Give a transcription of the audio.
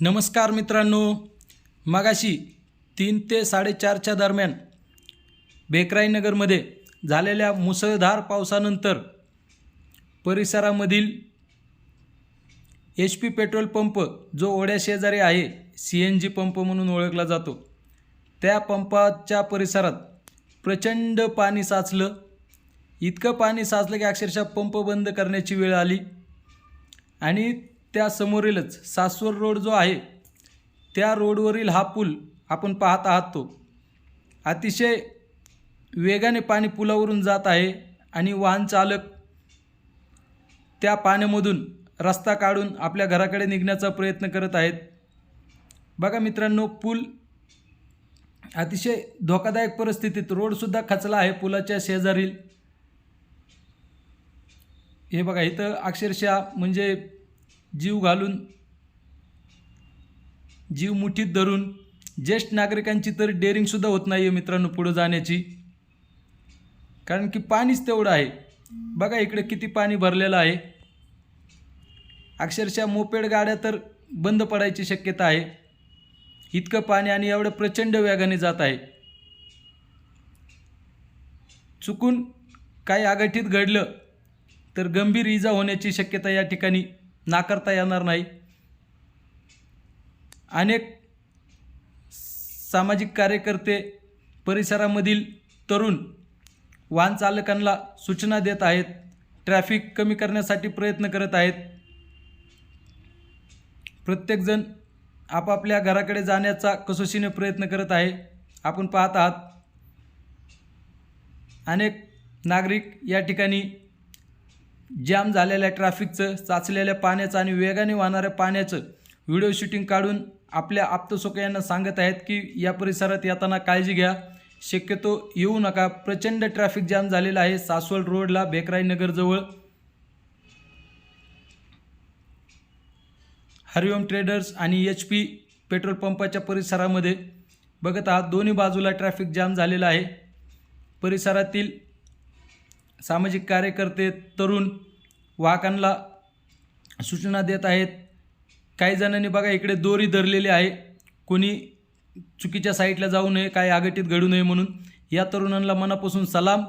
नमस्कार मित्रांनो. मगाशी तीन ते साडेचारच्या दरम्यान बेकराईनगरमध्ये झालेल्या मुसळधार पावसानंतर परिसरामधील एच पी पेट्रोल पंप जो ओढ्याशेजारी आहे सी एन जी पंप म्हणून ओळखला जातो. त्या पंपाच्या परिसरात प्रचंड पाणी साचलं. इतकं पाणी साचलं की अक्षरशः पंप बंद करण्याची वेळ आली. आणि त्यासमोरीलच सासवर सासवड रोड जो आहे त्या रोडवरील हा पूल आपण पाहत आहात तो. अतिशय वेगाने पाणी पुलावरून जात आहे आणि वाहन चालक त्या पाण्यामधून रस्ता काढून आपल्या घराकडे निघण्याचा प्रयत्न करत आहेत. बघा मित्रांनो पूल अतिशय धोकादायक परिस्थितीत रोडसुद्धा खचला आहे पुलाच्या शेजारील. हे बघा इथं अक्षरशः म्हणजे जीव घालून जीव मुठीत धरून ज्येष्ठ नागरिकांची तर डेअरिंगसुद्धा होत नाही आहे मित्रांनो पुढं जाण्याची. कारण की पाणीच तेवढं आहे. बघा इकडे किती पाणी भरलेलं आहे. अक्षरशः मोपेड गाड्या तर बंद पडायची शक्यता आहे. इतकं पाणी आणि एवढं प्रचंड वेगाने जात आहे. चुकून काही आगठीत घडलं तर गंभीर इजा होण्याची शक्यता या ठिकाणी नाकारता येणार नाही. अनेक सामाजिक कार्यकर्ते परिसरामधील तरुण वाहन चालकांना सूचना देत आहेत. ट्रॅफिक कमी करण्यासाठी प्रयत्न करत आहेत. प्रत्येकजण आपापल्या घराकडे जाण्याचा कसोशीने प्रयत्न करत आहे. आपण पाहत आहात. अनेक नागरिक या ठिकाणी जाम झालेल्या ट्रॅफिकचं चाचलेल्या पाण्याचं आणि वेगाने वाहणाऱ्या पाण्याचं व्हिडिओ शूटिंग काढून आपल्या आप्तसोकयांना सांगत आहेत की या परिसरात येताना काळजी घ्या. शक्यतो येऊ नका. प्रचंड ट्रॅफिक जाम झालेला आहे सासवड रोडला बेकराई नगरजवळ हरिओम ट्रेडर्स आणि एच पी पेट्रोल पंपाच्या परिसरामध्ये बघत आहात दोन्ही बाजूला ट्रॅफिक जाम झालेला आहे. परिसरातील सामाजिक कार्यकर्ते तरुण वाहकांना सूचना देत आहेत. काही जणांनी बघा इकडे दोरी धरलेली आहे. कोणी चुकीच्या साईडला जाऊ नये काही आगटीत घडू नये म्हणून. या तरुणांना मनापासून सलाम.